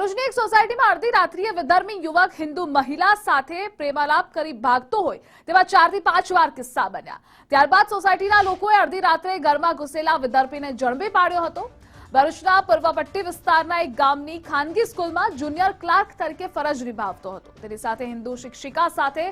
ભરૂચની એક સોસાયટીમાં અડધી રાત્રિએ વિધર્મી યુવક, હિન્દુ મહિલા સાથે પ્રેમાલાપ કરી ભાગતો હોય તેવા ચારથી પાંચ વાર કિસ્સા બન્યા. ત્યારબાદ સોસાયટીના લોકોએ અડધી રાત્રે ઘરમાં ઘૂસેલા વિધર્મીને જણબે પાડ્યો હતો. ભરૂચના પૂર્વપટ્ટી વિસ્તારના એક ગામની ખાનગી સ્કૂલમાં જુનિયર ક્લાર્ક તરીકે ફરજ નિભાવતો હતો. તેની સાથે હિન્દુ શિક્ષિકા સાથે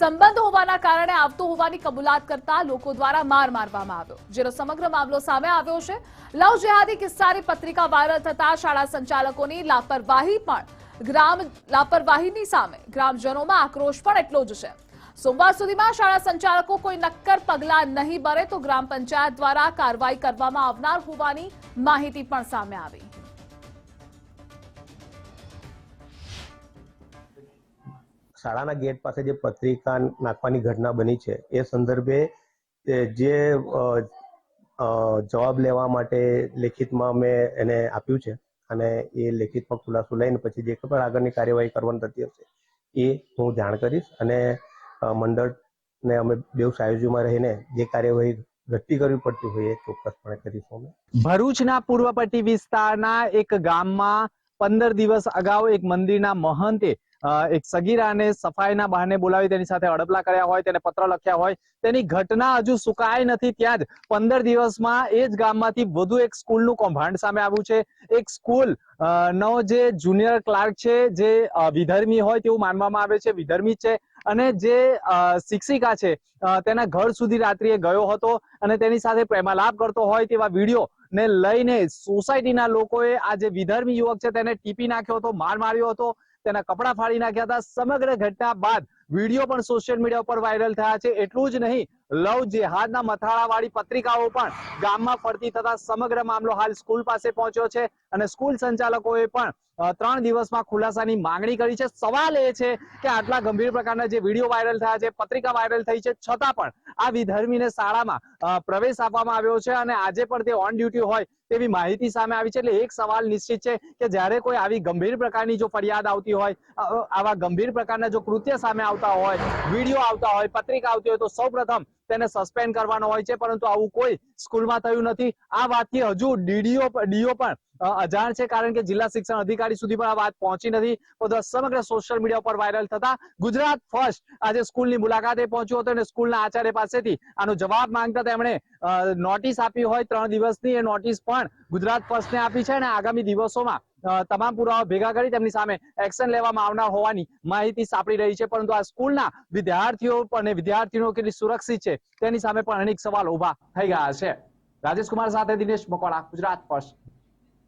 સંબંધ હોવાના કારણે આવતો હોવાની કબૂલાત કરતા લોકો દ્વારા માર મારવામાં આવ્યો. જેનો સમગ્ર મામલો સામે આવ્યો છે. લવ જેહાદી કિસ્સાની પત્રિકા વાયરલ થતા શાળા સંચાલકોની લાપરવાહી પણ ગ્રામ લાપરવાહીની સામે. ગ્રામજનોમાં આક્રોશ પણ એટલો જ છે. સોમવાર સુધીમાં શાળા સંચાલકો કોઈ નક્કર પગલા નહીં ભરે તો ગ્રામ પંચાયત દ્વારા કાર્યવાહી કરવામાં આવનાર હોવાની માહિતી પણ સામે આવી. શાળાના ગેટ પાસે જે પત્રિકા નાખવાની ઘટના બની છે, એ સંદર્ભે જે જવાબ લેવા માટે લેખિતમાં મેં એને આપ્યું છે અને એ લેખિતમાં ખુલાસો લઈને પછી જે પણ આગળની કાર્યવાહી કરવાની થતી હશે એ હું જાણ કરીશ અને મંડળને અમે બેઉ સાયુજ્યમાં રહીને જે કાર્યવાહી ઘટતી કરવી પડતી હોય એ ચોક્કસપણે કરીશું અમે ભરૂચના પૂર્વ પટ્ટી વિસ્તારના એક ગામમાં પંદર દિવસ અગાઉ એક મંદિરના મહંતે એક સગીરાને સફાઈના બહાને બોલાવી તેની સાથે અડપલા કર્યા હોય, તેને પત્ર લખ્યા હોય, તેની ઘટના હજુ સુકાય નથી ત્યાં જ. પંદર દિવસમાં એ જ ગામમાંથી વધુ એક સ્કૂલનું કૌભાંડ સામે આવ્યું છે. એક સ્કૂલ નો જે જુનિયર ક્લાર્ક છે, જે વિધર્મી હોય તેવું માનવામાં આવે છે, વિધર્મી છે. અને જે શિક્ષિકા છે તેના ઘર સુધી રાત્રિએ ગયો હતો અને તેની સાથે પ્રેમાલાપ કરતો હોય તેવા વીડિયો ને લઈને સોસાયટીના લોકોએ આ જે વિધર્મી યુવક છે તેને ટીપી નાખ્યો હતો, માર માર્યો હતો, તેના કપડા ફાડી નાખ્યા હતા. સમગ્ર ઘટના બાદ વીડિયો પણ સોશિયલ મીડિયા ઉપર વાયરલ થયા છે. એટલું જ નહીં, લવ જેહાદના મથાળાવાળી પત્રિકાઓ પણ ગામમાં ફરતી થતા સમગ્ર મામલો હાલ સ્કૂલ પાસે પહોંચ્યો છે અને સ્કૂલ સંચાલકોએ પણ ત્રણ દિવસમાં ખુલાસાની માંગણી કરી છે. સવાલ એ છે કે આટલા ગંભીર પ્રકારના જે વીડિયો વાયરલ થયા છે, પત્રિકા વાયરલ થઈ છે, છતાં પણ આ વિધર્મીને શાળામાં પ્રવેશ આપવામાં આવ્યો છે અને આજે પણ તે ઓન ડ્યુટી હોય તેવી માહિતી સામે આવી છે. એટલે એક સવાલ નિશ્ચિત છે કે જ્યારે કોઈ આવી ગંભીર પ્રકારની જો ફરિયાદ આવતી હોય આવા ગંભીર પ્રકારના જો કૃત્ય સામે આવતા હોય, વીડિયો આવતા હોય, પત્રિકા આવતી હોય, તો સૌપ્રથમ તેને સસ્પેન્ડ કરવાનો હોય છે, પરંતુ આવું કોઈ સ્કૂલમાં થયું નથી. આ વાતથી હજુ ડીડીઓ ડીઓ પણ અજાણ છે, કારણ કે જિલ્લા શિક્ષણ અધિકારી સુધી પણ આ વાત પહોંચી નથી. પરંતુ સમગ્ર સોશિયલ મીડિયા પર વાયરલ થતા ગુજરાત ફર્સ્ટ આજે સ્કૂલની મુલાકાતે પહોંચ્યો હતો અને સ્કૂલના આચાર્ય પાસેથી આનો જવાબ માંગતા તેમણે નોટિસ આપી હોય ત્રણ દિવસની એ નોટિસ પણ ગુજરાત ફર્સ્ટને આપી છે અને આગામી દિવસોમાં તમામ પુરાવા ભેગા કરી તેમની સામે એક્શન લેવામાં આવનાર હોવાની માહિતી સાંપડી રહી છે. પરંતુ આ સ્કૂલના વિદ્યાર્થીઓ અને વિદ્યાર્થીઓ કેટલી સુરક્ષિત છે તેની સામે પણ અનેક સવાલ ઊભા થઈ ગયા છે. રાજેશ કુમાર સાથે દિનેશ મકવાણા, ગુજરાત ફર્સ્ટ